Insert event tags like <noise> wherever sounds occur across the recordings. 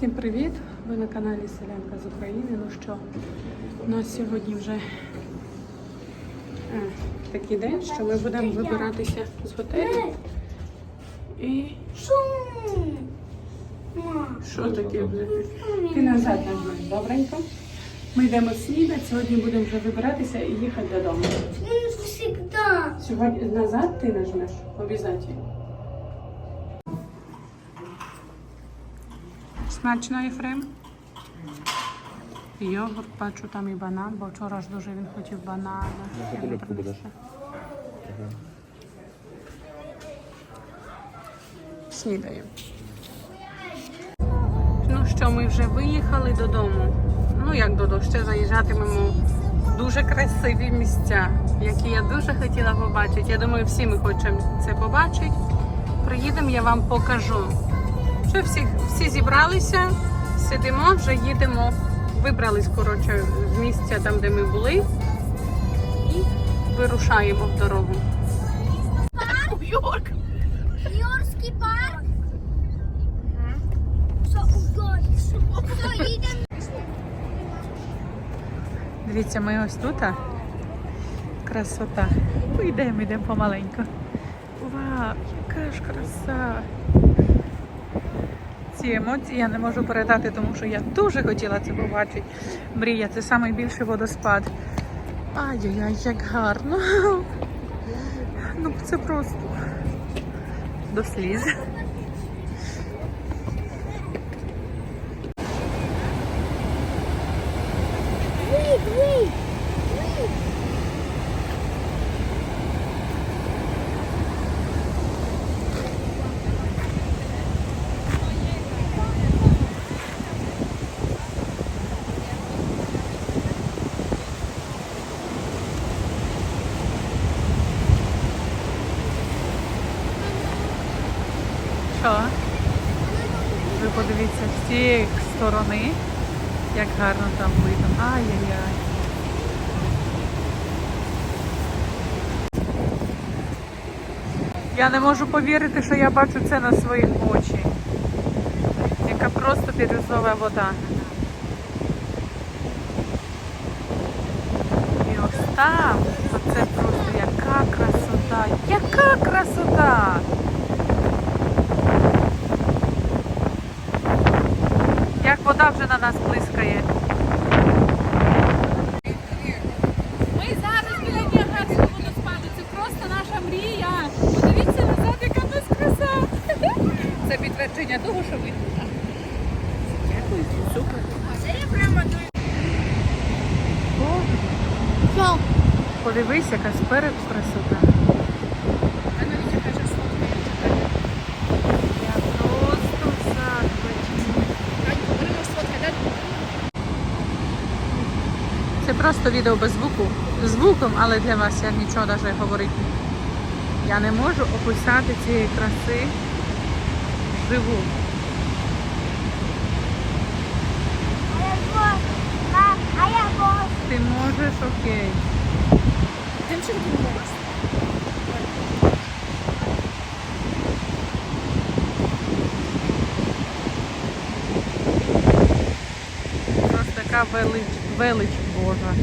Всім привіт! Ви на каналі Селянка з України. Ну що, у нас сьогодні вже е, такий день, що ми будемо вибиратися з готелю. І що таке? Ти назад нажмеш, добренько. Ми йдемо снідати, сьогодні будемо вже вибиратися і їхати додому. Сьогодні назад ти нажмеш, обов'язково. Смачно, Єфрем? Йогурт, бачу, там і банан, бо вчора ж дуже він хотів банана. Я не будеш. принесла. Снідаємо. Ну що, ми вже виїхали додому. Ну як додому, ще заїжджатимемо в дуже красиві місця, які я дуже хотіла побачити. Я думаю, всі ми хочемо це побачити. Приїдемо, я вам покажу. Вже всі, всі зібралися, сидимо, вже їдемо. Вибрались коротше з місця там, де ми були, і вирушаємо в дорогу. Йорк! Йорський парк. Дивіться, ми ось тут. а. Красота. Йдемо, йдемо помаленьку. Вау, яка ж краса! Ці емоції я не можу передати, тому що я дуже хотіла це побачити. Мрія, це найбільший водоспад. Ай-яй-яй, як гарно. Ну, це просто до сліз. Вий, вий. Що? Ви подивіться з цієї сторони, як гарно там видно. Ай-яй-яй. Я не можу повірити, що я бачу це на своїх очі. Яка просто бірюзова вода. І ось там, оце просто яка красота, яка красота! Як вода вже на нас блискає. Ми зараз біля Ніагарського водоспаду. Це просто наша мрія. Подивіться назад, яка нас краса. Це підтвердження того, що тут. Дякую, супер. Що? Подивись, яка спереду красота. Я просто в захваті. Це просто відео без звуку. З звуком, але для вас я нічого навіть говорити. Я не можу описати цієї краси живу. Ти можеш окей. Тим, що ти бос. Просто така велич, велич Божа.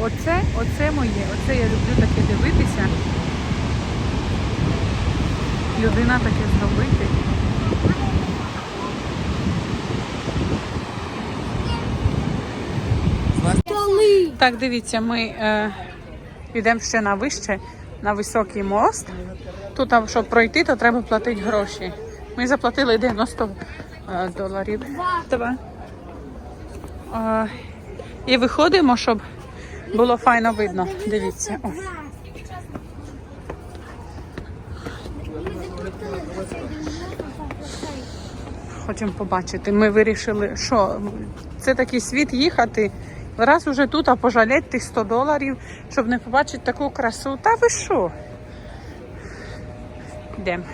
Оце, оце моє, оце я люблю таке дивитися. Людина таке зробити. Так, дивіться, ми е, йдемо ще на вище, на високий мост. Тут, щоб пройти, то треба платити гроші. Ми заплатили 90 е, доларів. Два. Е, і виходимо, щоб було файно видно. Дивіться. О. Хочемо побачити. Ми вирішили, що це такий світ їхати. Раз уже тут, а пожалеть тих 100 доларів, щоб не побачити таку красу. Та ви що? Йдемо.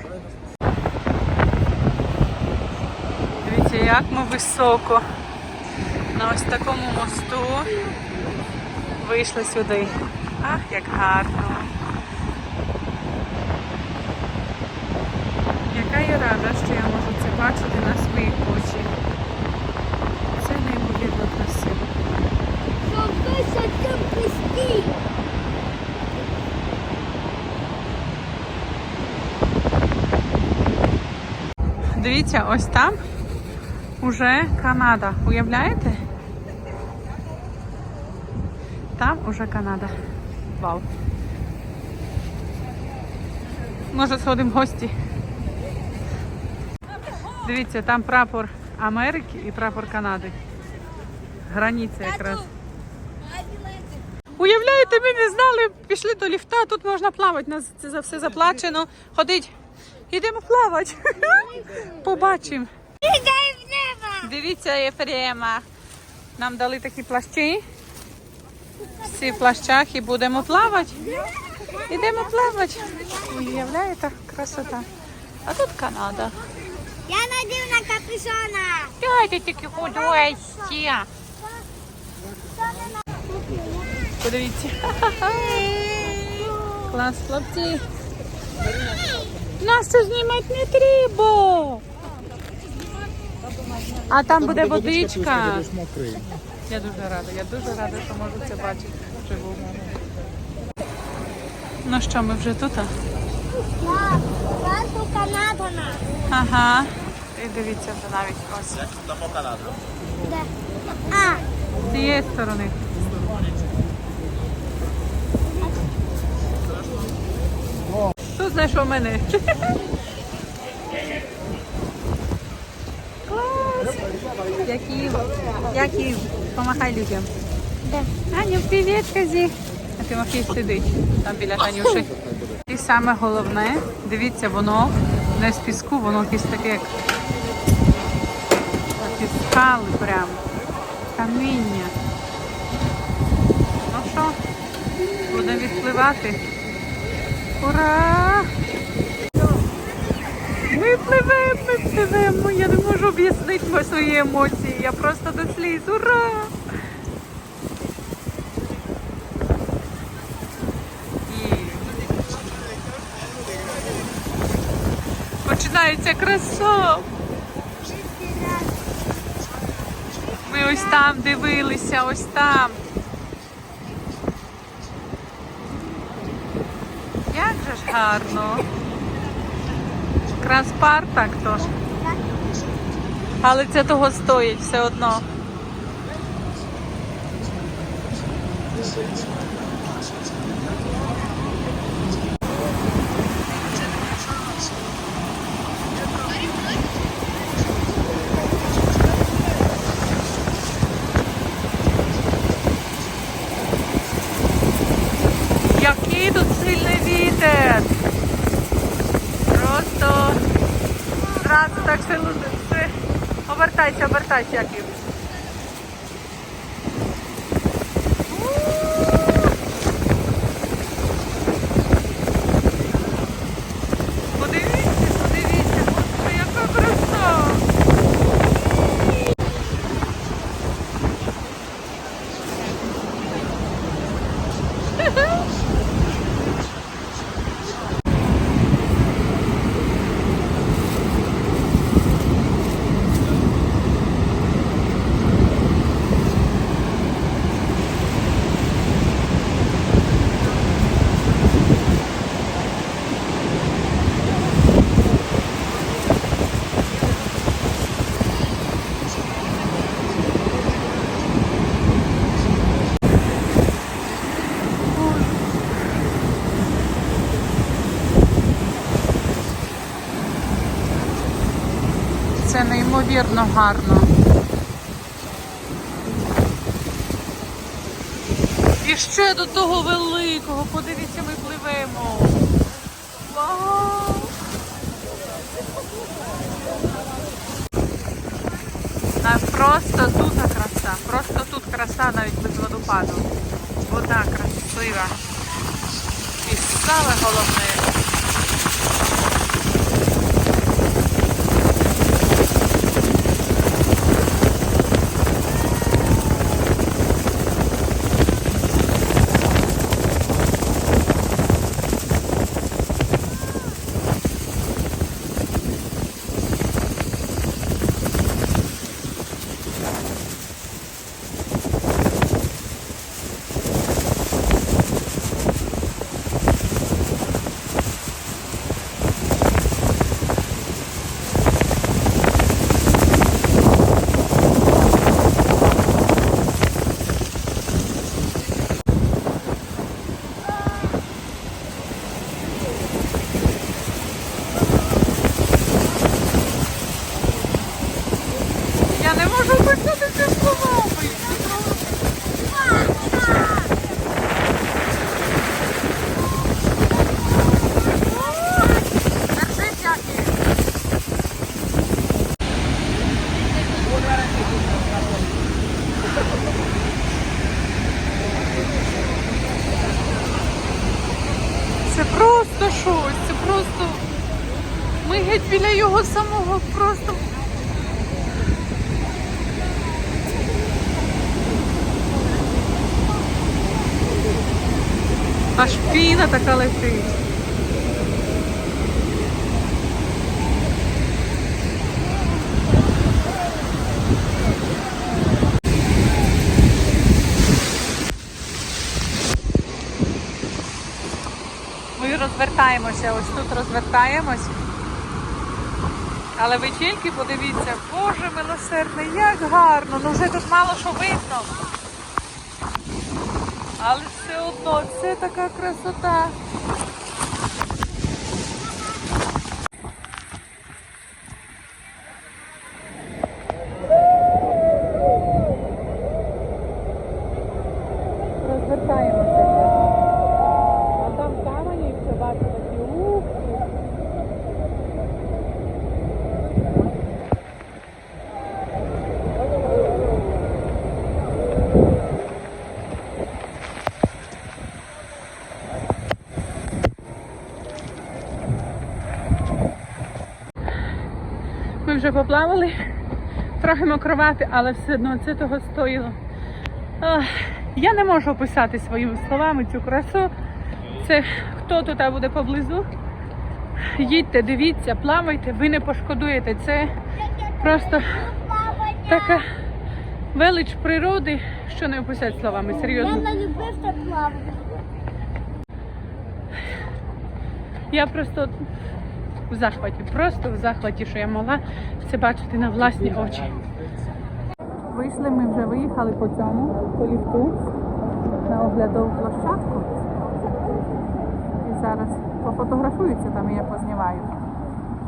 Дивіться, як ми високо на ось такому мосту вийшли сюди. Ах, як гарно. Яка я рада, що я можу це побачити на свої очі. Це неймовірно красиво. Дивіться, ось там уже Канада. Уявляєте? Там уже Канада. Вау. Може сходимо в гості. Дивіться, там прапор Америки і прапор Канади. Границя якраз. Уявляєте, ми не знали, пішли до ліфта, тут можна плавати, нас це за все заплачено. Ходить, ідемо плавати. <laughs> Побачимо. Дивіться, Єфрема. Нам дали такі плащі. Всі в плащах і будемо плавати. Ідемо плавати. Уявляєте, красота. А тут Канада. Я надів на капюшона. Дядя тільки худості. Подивіться. Клас, хлопці. Нас це знімати не треба. А там буде водичка. Я дуже рада, я дуже рада, що можу це бачити вживу. Ну що, ми вже тут? Ага. І дивіться вже навіть ось. Де? А, З цієї сторони. Хто знайшов мене? Клас! Який, який, помахай людям. де? Аню, привіт, Казі. А Тимофій сидить там біля Танюші. І саме головне, дивіться, воно не з піску, воно якесь таке, як такі скали прям, каміння. Ну що, будемо відпливати. Ура! Ми пливемо, ми пливемо. Я не можу об'яснити свої емоції. Я просто до сліз. Ура! І починається краса. Ми ось там дивилися, ось там. Як же ж гарно. Кранспар так то. Але це того стоїть все одно. Який тут сильний вітер. Просто зразу так все. Обертайся, обертайся, Яків. Подивіться, подивіться, Господи, яка краса. Це неймовірно гарно. І ще до того великого. Подивіться, ми пливемо. Вау! Просто тут краса. Просто тут краса навіть без водопаду. Вода красива. І саме головне. Я не можу писати ці словами. Держись, Які. Це просто щось, це просто. Ми геть біля його самого просто. Аж піна така летить. Ми розвертаємося, ось тут розвертаємось. Але ви тільки подивіться, Боже милосердний, як гарно, ну вже тут мало що видно. Але все одно це така красота. Розвертаємося. А там камені, все бачу такі ух. Ми вже поплавали, трохи мокровати, але все одно це того стоїло. Ах, Я не можу описати своїми словами цю красу. Це хто тут буде поблизу. Їдьте, дивіться, плавайте, ви не пошкодуєте. Це просто така велич природи, що не описати словами. Я Серйозно. не любив так плавати. Я просто в захваті, просто в захваті, що я могла це бачити на власні очі. Вийшли, ми вже виїхали по цьому, по ліфту на оглядову площадку. І зараз пофотографуються там і я познімаю.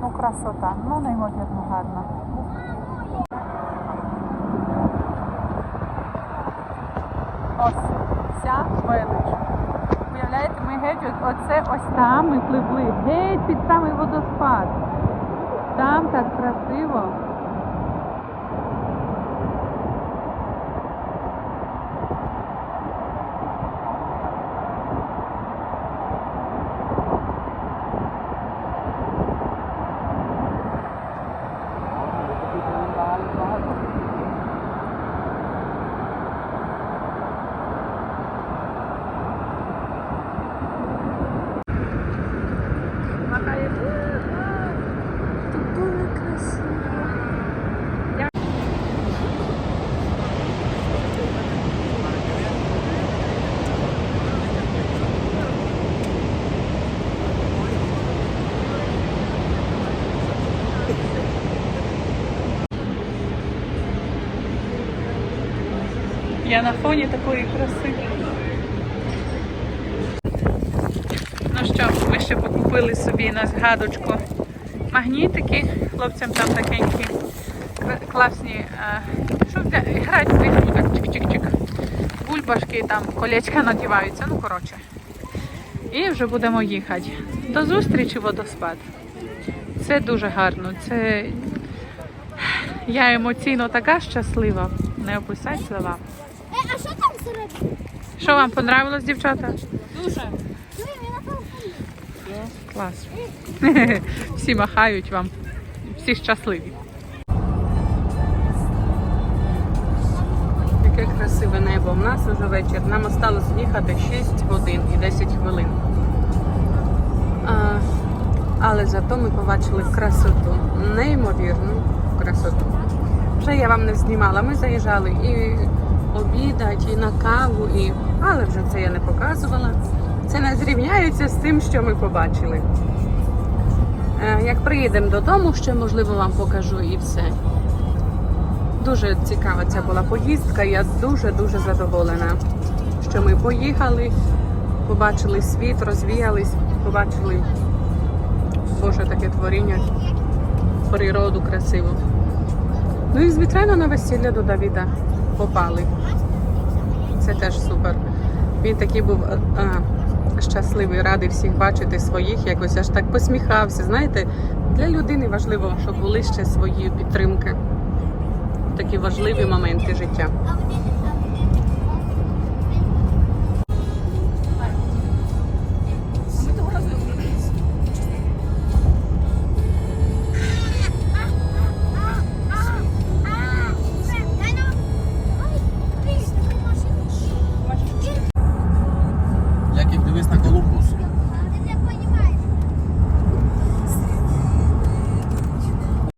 Ну, красота, ну неймовірно гарна. Ось ця велич. Уявляєте, ми геть оце ось там ми пливли, геть під самий водоспад. Там так красиво. Тут дуже красиво. Я на фоні такої краси. Ну що, ми ще покупили собі на згадочку магнітики. Хлопцям там такенькі класні. е, Що грають в річку, так чик-чик-чик. Бульбашки там, колечка надіваються, ну коротше. І вже будемо їхати. До зустрічі водоспад. Це дуже гарно. Це я емоційно така щаслива. Не описати слова. Е, а що там всередині? Що вам понравилось, дівчата? Дуже. Клас. <laughs> Всі махають вам. Всі щасливі. Яке красиве небо. У нас уже вечір. Нам осталось їхати 6 годин і 10 хвилин. А, але зато ми побачили красоту. Неймовірну красоту. Вже я вам не знімала. Ми заїжджали і обідати, і на каву, і... але вже це я не показувала. Це не зрівняється з тим, що ми побачили. Е, Як приїдемо додому, ще можливо вам покажу і все. Дуже цікава ця була поїздка. Я дуже-дуже задоволена, що ми поїхали, побачили світ, розвіялись, побачили Боже таке творіння, природу красиву. Ну і звичайно на весілля до Давіда попали. Це теж супер. Він такий був а, е, щасливий, радий всіх бачити своїх, якось аж так посміхався. Знаєте, для людини важливо, щоб були ще свої підтримки. Такі важливі моменти життя.